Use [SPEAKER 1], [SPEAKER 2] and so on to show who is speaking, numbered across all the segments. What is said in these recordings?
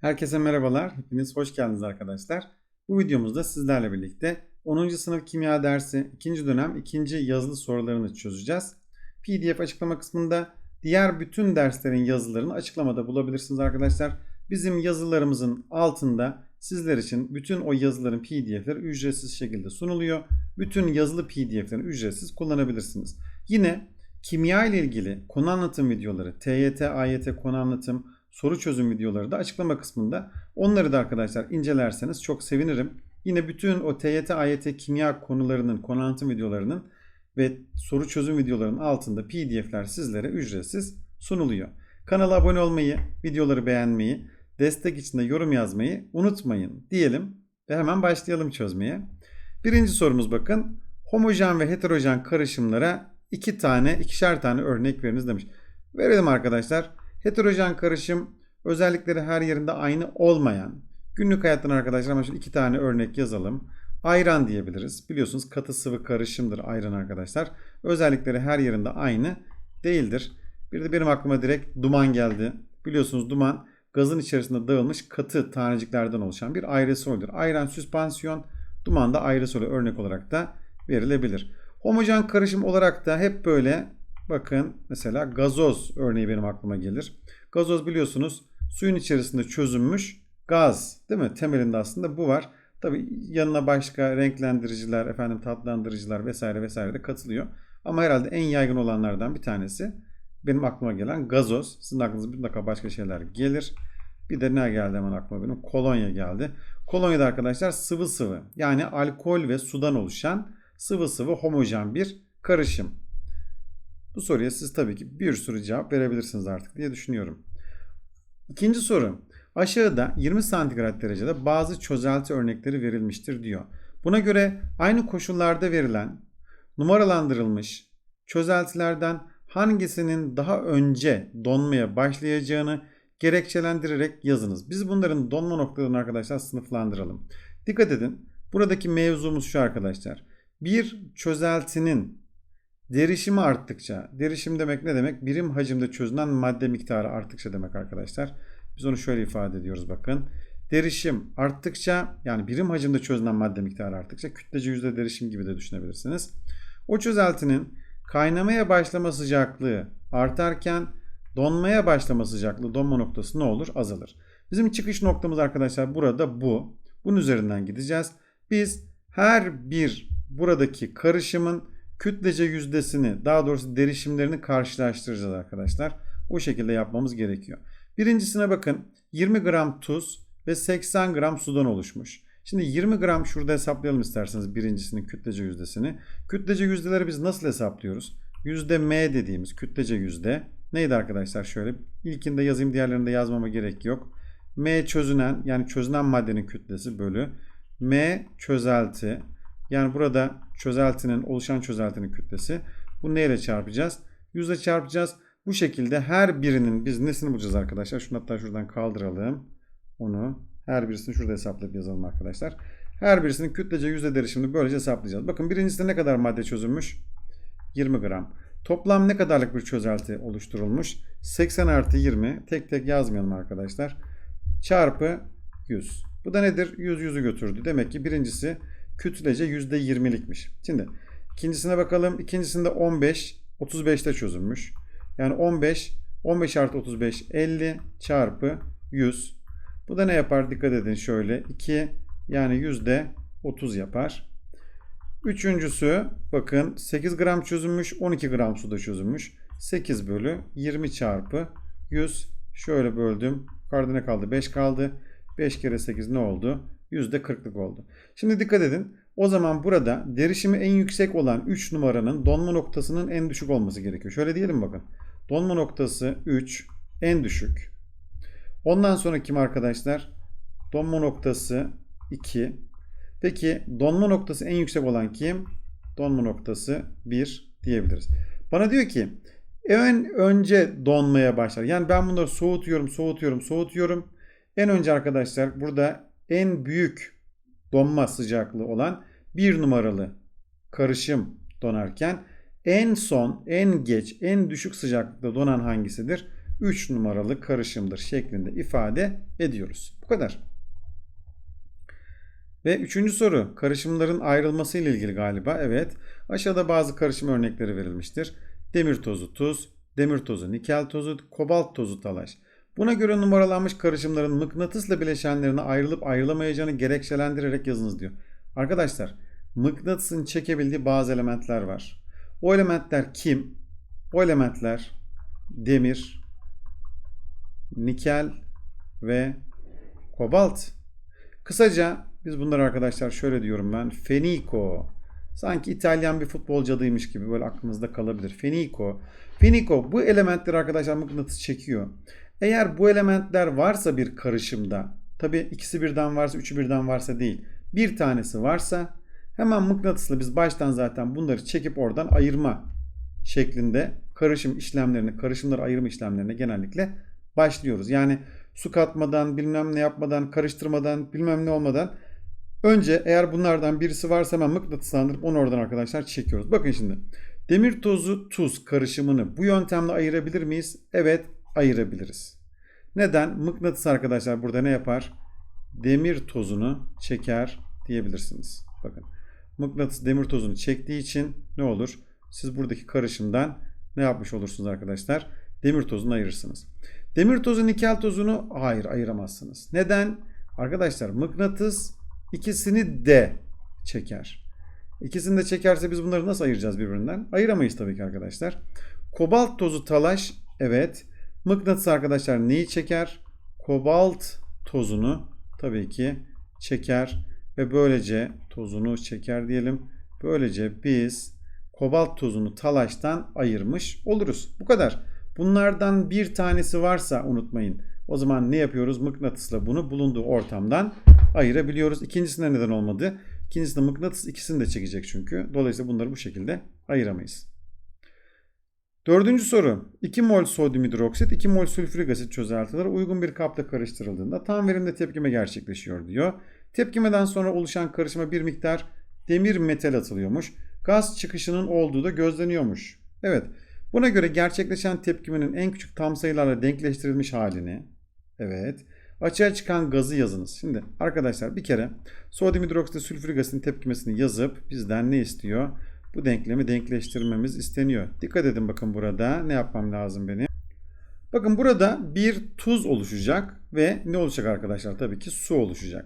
[SPEAKER 1] Herkese merhabalar. Hepiniz hoş geldiniz arkadaşlar. Bu videomuzda sizlerle birlikte 10. sınıf kimya dersi 2. dönem 2. yazılı sorularını çözeceğiz. PDF açıklama kısmında diğer bütün derslerin yazılarını açıklamada bulabilirsiniz arkadaşlar. Bizim yazılarımızın altında sizler için bütün o yazıların PDF'leri ücretsiz şekilde sunuluyor. Bütün yazılı PDF'lerini ücretsiz kullanabilirsiniz. Yine kimya ile ilgili konu anlatım videoları, TYT, AYT konu anlatım, soru çözüm videoları da açıklama kısmında. Onları da arkadaşlar incelerseniz çok sevinirim. Yine bütün o TYT, AYT kimya konularının, konu anlatım videolarının ve soru çözüm videolarının altında PDF'ler sizlere ücretsiz sunuluyor. Kanala abone olmayı, videoları beğenmeyi, destek için de yorum yazmayı unutmayın diyelim ve hemen başlayalım çözmeye. Birinci sorumuz bakın. Homojen ve heterojen karışımlara iki tane, ikişer tane örnek veriniz demiş. Verelim arkadaşlar. Heterojen karışım özellikleri her yerinde aynı olmayan. Günlük hayattan arkadaşlar ama şöyle iki tane örnek yazalım. Ayran diyebiliriz. Biliyorsunuz katı sıvı karışımdır ayran arkadaşlar. Özellikleri her yerinde aynı değildir. Bir de benim aklıma direkt duman geldi. Biliyorsunuz duman gazın içerisinde dağılmış katı taneciklerden oluşan bir aerosoldur. Ayran süspansiyon, duman da aerosol örnek olarak da verilebilir. Homojen karışım olarak da hep böyle bakın mesela gazoz örneği benim aklıma gelir. Gazoz biliyorsunuz suyun içerisinde çözünmüş gaz değil mi? Temelinde aslında bu var. Tabi yanına başka renklendiriciler, efendim tatlandırıcılar vesaire vesaire de katılıyor. Ama herhalde en yaygın olanlardan bir tanesi benim aklıma gelen gazoz. Sizin aklınıza mutlaka başka şeyler gelir. Bir de ne geldi hemen aklıma benim? Kolonya geldi. Kolonya da arkadaşlar sıvı sıvı. Yani alkol ve sudan oluşan sıvı sıvı homojen bir karışım. Bu soruya siz tabii ki bir sürü cevap verebilirsiniz artık diye düşünüyorum. İkinci soru. Aşağıda 20 santigrat derecede bazı çözelti örnekleri verilmiştir diyor. Buna göre aynı koşullarda verilen numaralandırılmış çözeltilerden hangisinin daha önce donmaya başlayacağını gerekçelendirerek yazınız. Biz bunların donma noktalarını arkadaşlar sınıflandıralım. Dikkat edin. Buradaki mevzumuz şu arkadaşlar. Bir çözeltinin derişimi arttıkça, derişim demek ne demek? Birim hacimde çözünen madde miktarı arttıkça demek arkadaşlar. Biz onu şöyle ifade ediyoruz bakın. Derişim arttıkça yani birim hacimde çözünen madde miktarı arttıkça kütlece yüzde derişim gibi de düşünebilirsiniz. O çözeltinin kaynamaya başlama sıcaklığı artarken donmaya başlama sıcaklığı donma noktası ne olur? Azalır. Bizim çıkış noktamız arkadaşlar burada bu. Bunun üzerinden gideceğiz. Biz her bir buradaki karışımın kütlece yüzdesini daha doğrusu derişimlerini karşılaştıracağız arkadaşlar. O şekilde yapmamız gerekiyor. Birincisine bakın 20 gram tuz ve 80 gram sudan oluşmuş. Şimdi 20 gram şurada hesaplayalım isterseniz birincisinin kütlece yüzdesini. Kütlece yüzdeleri biz nasıl hesaplıyoruz? Yüzde M dediğimiz kütlece yüzde neydi arkadaşlar şöyle ilkinde yazayım diğerlerinde yazmama gerek yok. M çözünen yani çözünen maddenin kütlesi bölü M çözelti yani burada çözeltinin oluşan çözeltinin kütlesi. Bu neyle çarpacağız? Yüzde çarpacağız. Bu şekilde her birinin biz nesini bulacağız arkadaşlar? Şunu hatta şuradan kaldıralım. Onu her birisini şurada hesaplayıp yazalım arkadaşlar. Her birisinin kütlece yüzde derişimini böylece hesaplayacağız. Bakın birincisinde ne kadar madde çözülmüş? 20 gram. Toplam ne kadarlık bir çözelti oluşturulmuş? 80 artı 20. Tek tek yazmayalım arkadaşlar. Çarpı 100. Bu da nedir? 100 100'ü götürdü. Demek ki birincisi kütlece %20'likmiş. Şimdi ikincisine bakalım. İkincisinde 15, 35'te çözülmüş. Yani 15, 15 artı 35, 50 çarpı 100. Bu da ne yapar? Dikkat edin şöyle. 2 yani yüzde 30 yapar. Üçüncüsü bakın 8 gram çözülmüş, 12 gram suda çözülmüş. 8 bölü 20 çarpı 100. Şöyle böldüm. Yukarıda ne kaldı? 5 kaldı. 5 kere 8 ne oldu? %40'lık oldu. Şimdi dikkat edin. O zaman burada derişimi en yüksek olan 3 numaranın donma noktasının en düşük olması gerekiyor. Şöyle diyelim bakın. Donma noktası 3 en düşük. Ondan sonra kim arkadaşlar? Donma noktası 2. Peki donma noktası en yüksek olan kim? Donma noktası 1 diyebiliriz. Bana diyor ki en önce donmaya başlar. Yani ben bunları soğutuyorum, soğutuyorum, soğutuyorum. En önce arkadaşlar burada en büyük donma sıcaklığı olan bir numaralı karışım donarken en son, en geç, en düşük sıcaklıkta donan hangisidir? 3 numaralı karışımdır şeklinde ifade ediyoruz. Bu kadar. Ve üçüncü soru karışımların ayrılması ile ilgili galiba. Evet aşağıda bazı karışım örnekleri verilmiştir. Demir tozu tuz, demir tozu nikel tozu, kobalt tozu talaş. Buna göre numaralanmış karışımların mıknatısla bileşenlerine ayrılıp ayrılamayacağını gerekçelendirerek yazınız diyor. Arkadaşlar mıknatısın çekebildiği bazı elementler var. O elementler kim? O elementler demir, nikel ve kobalt. Kısaca biz bunları arkadaşlar şöyle diyorum ben. Fenico. Sanki İtalyan bir futbolcu adıymış gibi böyle aklınızda kalabilir. Fenico. Fenico bu elementler arkadaşlar mıknatıs çekiyor. Eğer bu elementler varsa bir karışımda tabi ikisi birden varsa üçü birden varsa değil. Bir tanesi varsa hemen mıknatısla biz baştan zaten bunları çekip oradan ayırma şeklinde karışım işlemlerini, karışımları ayırma işlemlerine genellikle başlıyoruz. Yani su katmadan, bilmem ne yapmadan, karıştırmadan, bilmem ne olmadan önce eğer bunlardan birisi varsa hemen mıknatıslandırıp onu oradan arkadaşlar çekiyoruz. Bakın şimdi demir tozu tuz karışımını bu yöntemle ayırabilir miyiz? Evet ayırabiliriz. Neden? Mıknatıs arkadaşlar burada ne yapar? Demir tozunu çeker diyebilirsiniz. Bakın mıknatıs demir tozunu çektiği için ne olur? Siz buradaki karışımdan ne yapmış olursunuz arkadaşlar? Demir tozunu ayırırsınız. Demir tozu nikel tozunu hayır ayıramazsınız. Neden? Arkadaşlar mıknatıs ikisini de çeker. İkisini de çekerse biz bunları nasıl ayıracağız birbirinden? Ayıramayız tabii ki arkadaşlar. Kobalt tozu talaş evet. Mıknatıs arkadaşlar neyi çeker? Kobalt tozunu tabii ki çeker ve böylece tozunu çeker diyelim. Böylece biz kobalt tozunu talaştan ayırmış oluruz. Bu kadar. Bunlardan bir tanesi varsa unutmayın. O zaman ne yapıyoruz? Mıknatısla bunu bulunduğu ortamdan ayırabiliyoruz. İkincisinde neden olmadı? İkincisinde mıknatıs ikisini de çekecek çünkü. Dolayısıyla bunları bu şekilde ayıramayız. Dördüncü soru. 2 mol sodyum hidroksit, 2 mol sülfürik asit çözeltileri uygun bir kapta karıştırıldığında tam verimde tepkime gerçekleşiyor diyor. Tepkimeden sonra oluşan karışıma bir miktar demir metal atılıyormuş. Gaz çıkışının olduğu da gözleniyormuş. Evet. Buna göre gerçekleşen tepkimenin en küçük tam sayılarla denkleştirilmiş halini evet açığa çıkan gazı yazınız. Şimdi arkadaşlar bir kere sodyum hidroksit sülfürik asitin tepkimesini yazıp bizden ne istiyor? Bu denklemi denkleştirmemiz isteniyor. Dikkat edin bakın burada ne yapmam lazım benim? Bakın burada bir tuz oluşacak ve ne olacak arkadaşlar? Tabii ki su oluşacak.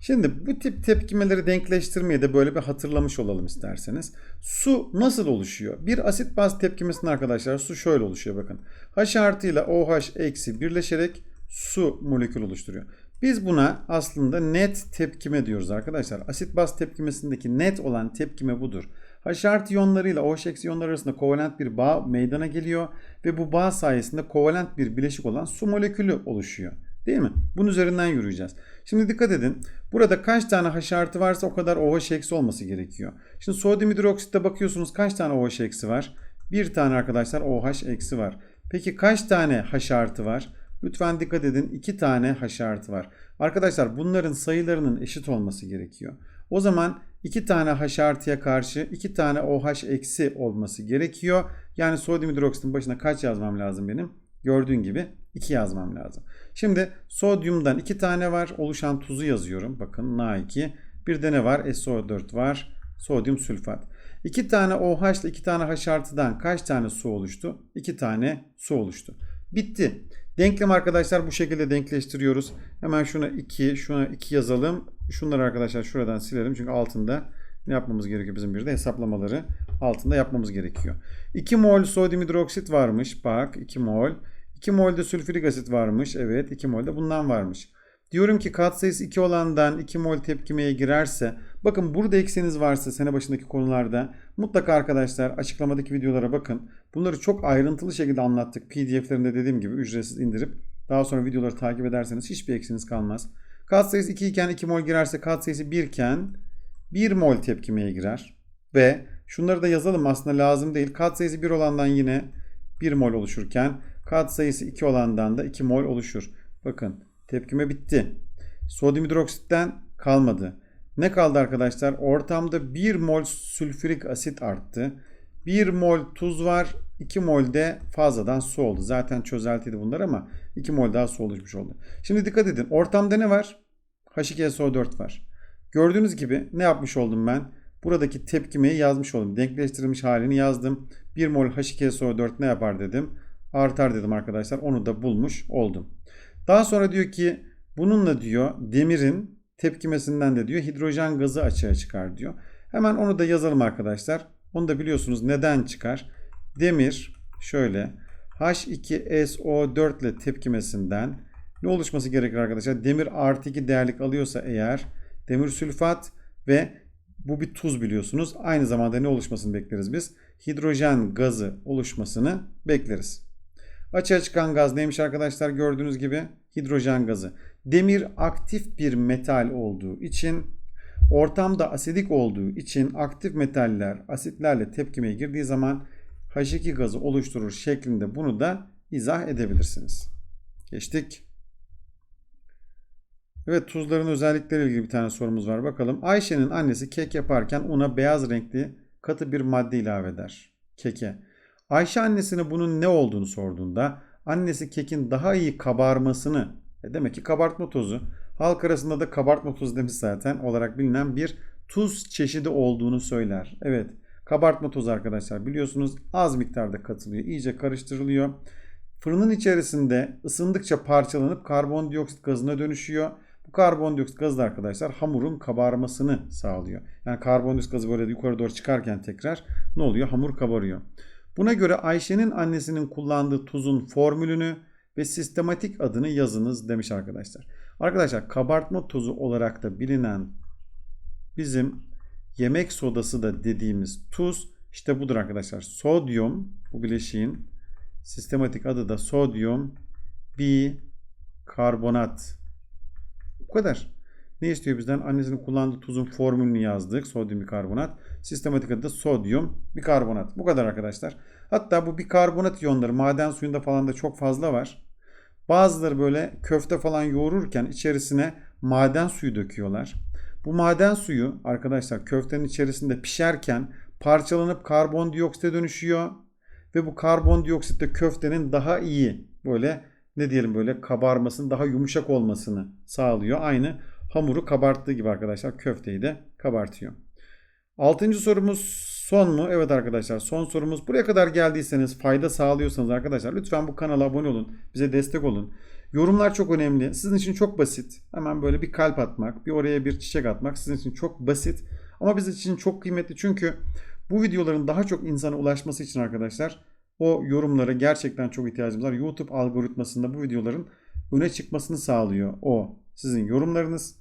[SPEAKER 1] Şimdi bu tip tepkimeleri denkleştirmeyi de böyle bir hatırlamış olalım isterseniz. Su nasıl oluşuyor? Bir asit baz tepkimesinde arkadaşlar su şöyle oluşuyor bakın. H artı ile OH eksi birleşerek su molekül oluşturuyor. Biz buna aslında net tepkime diyoruz arkadaşlar. Asit baz tepkimesindeki net olan tepkime budur. H artı iyonlarıyla OH eksi iyonlar arasında kovalent bir bağ meydana geliyor ve bu bağ sayesinde kovalent bir bileşik olan su molekülü oluşuyor. Değil mi? Bunun üzerinden yürüyeceğiz. Şimdi dikkat edin. Burada kaç tane H artı varsa o kadar OH eksi olması gerekiyor. Şimdi sodyum hidroksitte bakıyorsunuz kaç tane OH eksi var? Bir tane arkadaşlar OH eksi var. Peki kaç tane H artı var? Lütfen dikkat edin. iki tane H artı var. Arkadaşlar bunların sayılarının eşit olması gerekiyor. O zaman iki tane H artıya karşı iki tane OH eksi olması gerekiyor. Yani sodyum hidroksitin başına kaç yazmam lazım benim? Gördüğün gibi 2 yazmam lazım. Şimdi sodyumdan 2 tane var. Oluşan tuzu yazıyorum. Bakın Na2. Bir de ne var? SO4 var. Sodyum sülfat. 2 tane OH ile 2 tane H artıdan kaç tane su oluştu? 2 tane su oluştu. Bitti. Denklem arkadaşlar bu şekilde denkleştiriyoruz. Hemen şuna 2, şuna 2 yazalım. Şunları arkadaşlar şuradan silelim. Çünkü altında ne yapmamız gerekiyor bizim bir de hesaplamaları altında yapmamız gerekiyor. 2 mol sodyum hidroksit varmış. Bak 2 mol. 2 mol de sülfürik asit varmış. Evet 2 mol de bundan varmış. Diyorum ki katsayısı 2 olandan 2 mol tepkimeye girerse bakın burada ekseniz varsa sene başındaki konularda mutlaka arkadaşlar açıklamadaki videolara bakın. Bunları çok ayrıntılı şekilde anlattık. PDF'lerinde dediğim gibi ücretsiz indirip daha sonra videoları takip ederseniz hiçbir eksiniz kalmaz. Katsayısı 2 iken 2 mol girerse katsayısı 1 iken 1 mol tepkimeye girer. Ve şunları da yazalım aslında lazım değil. Katsayısı 1 olandan yine 1 mol oluşurken kat sayısı 2 olandan da 2 mol oluşur. Bakın tepkime bitti. Sodyum hidroksitten kalmadı. Ne kaldı arkadaşlar? Ortamda 1 mol sülfürik asit arttı. 1 mol tuz var. 2 mol de fazladan su oldu. Zaten çözeltiydi bunlar ama 2 mol daha su oluşmuş oldu. Şimdi dikkat edin. Ortamda ne var? H2SO4 var. Gördüğünüz gibi ne yapmış oldum ben? Buradaki tepkimeyi yazmış oldum. Denkleştirilmiş halini yazdım. 1 mol H2SO4 ne yapar dedim. Artar dedim arkadaşlar. Onu da bulmuş oldum. Daha sonra diyor ki bununla diyor demirin tepkimesinden de diyor hidrojen gazı açığa çıkar diyor. Hemen onu da yazalım arkadaşlar. Onu da biliyorsunuz neden çıkar? Demir şöyle H2SO4 ile tepkimesinden ne oluşması gerekir arkadaşlar? Demir artı 2 değerlik alıyorsa eğer demir sülfat ve bu bir tuz biliyorsunuz. Aynı zamanda ne oluşmasını bekleriz biz? Hidrojen gazı oluşmasını bekleriz. Açığa çıkan gaz neymiş arkadaşlar? Gördüğünüz gibi hidrojen gazı. Demir aktif bir metal olduğu için ortamda asidik olduğu için aktif metaller asitlerle tepkimeye girdiği zaman H2 gazı oluşturur şeklinde bunu da izah edebilirsiniz. Geçtik. Evet tuzların özellikleriyle ilgili bir tane sorumuz var. Bakalım. Ayşe'nin annesi kek yaparken una beyaz renkli katı bir madde ilave eder. Keke. Ayşe annesine bunun ne olduğunu sorduğunda annesi kekin daha iyi kabarmasını e demek ki kabartma tozu halk arasında da kabartma tozu demiş zaten olarak bilinen bir tuz çeşidi olduğunu söyler. Evet kabartma tozu arkadaşlar biliyorsunuz az miktarda katılıyor. iyice karıştırılıyor. Fırının içerisinde ısındıkça parçalanıp karbondioksit gazına dönüşüyor. Bu karbondioksit gazı da arkadaşlar hamurun kabarmasını sağlıyor. Yani karbondioksit gazı böyle yukarı doğru çıkarken tekrar ne oluyor? Hamur kabarıyor. Buna göre Ayşe'nin annesinin kullandığı tuzun formülünü ve sistematik adını yazınız demiş arkadaşlar. Arkadaşlar kabartma tozu olarak da bilinen bizim yemek sodası da dediğimiz tuz işte budur arkadaşlar. Sodyum bu bileşiğin sistematik adı da sodyum bikarbonat. Bu kadar. Ne istiyor bizden? Annesinin kullandığı tuzun formülünü yazdık. Sodyum bikarbonat. Sistematik adı da sodyum bikarbonat. Bu kadar arkadaşlar. Hatta bu bikarbonat iyonları maden suyunda falan da çok fazla var. Bazıları böyle köfte falan yoğururken içerisine maden suyu döküyorlar. Bu maden suyu arkadaşlar köftenin içerisinde pişerken parçalanıp karbondioksite dönüşüyor. Ve bu karbondioksit de köftenin daha iyi böyle ne diyelim böyle kabarmasını daha yumuşak olmasını sağlıyor. Aynı hamuru kabarttığı gibi arkadaşlar köfteyi de kabartıyor. Altıncı sorumuz son mu? Evet arkadaşlar son sorumuz. Buraya kadar geldiyseniz fayda sağlıyorsanız arkadaşlar lütfen bu kanala abone olun. Bize destek olun. Yorumlar çok önemli. Sizin için çok basit. Hemen böyle bir kalp atmak, bir oraya bir çiçek atmak sizin için çok basit. Ama bizim için çok kıymetli çünkü bu videoların daha çok insana ulaşması için arkadaşlar o yorumlara gerçekten çok ihtiyacımız var. YouTube algoritmasında bu videoların öne çıkmasını sağlıyor o sizin yorumlarınız.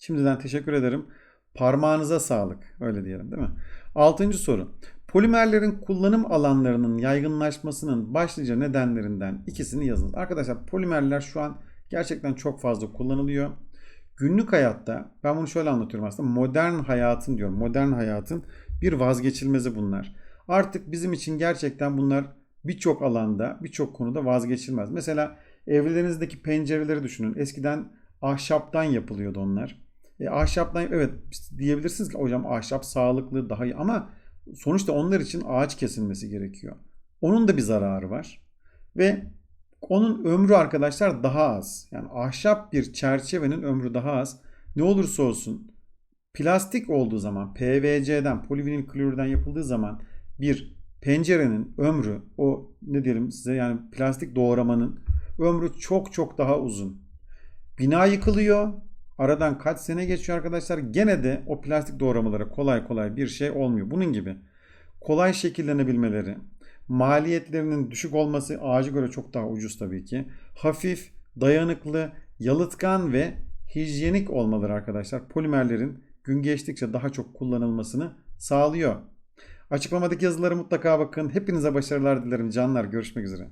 [SPEAKER 1] Şimdiden teşekkür ederim. Parmağınıza sağlık. Öyle diyelim değil mi? Altıncı soru. Polimerlerin kullanım alanlarının yaygınlaşmasının başlıca nedenlerinden ikisini yazınız. Arkadaşlar polimerler şu an gerçekten çok fazla kullanılıyor. Günlük hayatta ben bunu şöyle anlatıyorum aslında modern hayatın diyorum. Modern hayatın bir vazgeçilmezi bunlar. Artık bizim için gerçekten bunlar birçok alanda, birçok konuda vazgeçilmez. Mesela evlerinizdeki pencereleri düşünün. Eskiden ahşaptan yapılıyordu onlar. E, ahşaptan evet diyebilirsiniz ki hocam ahşap sağlıklı daha iyi ama sonuçta onlar için ağaç kesilmesi gerekiyor. Onun da bir zararı var. Ve onun ömrü arkadaşlar daha az. Yani ahşap bir çerçevenin ömrü daha az. Ne olursa olsun plastik olduğu zaman PVC'den, polivinil klorürden yapıldığı zaman bir pencerenin ömrü o ne diyelim size yani plastik doğramanın ömrü çok çok daha uzun. Bina yıkılıyor. Aradan kaç sene geçiyor arkadaşlar. Gene de o plastik doğramalara kolay kolay bir şey olmuyor. Bunun gibi kolay şekillenebilmeleri, maliyetlerinin düşük olması ağacı göre çok daha ucuz tabii ki. Hafif, dayanıklı, yalıtkan ve hijyenik olmaları arkadaşlar polimerlerin gün geçtikçe daha çok kullanılmasını sağlıyor. Açıklamadaki yazıları mutlaka bakın. Hepinize başarılar dilerim canlar. Görüşmek üzere.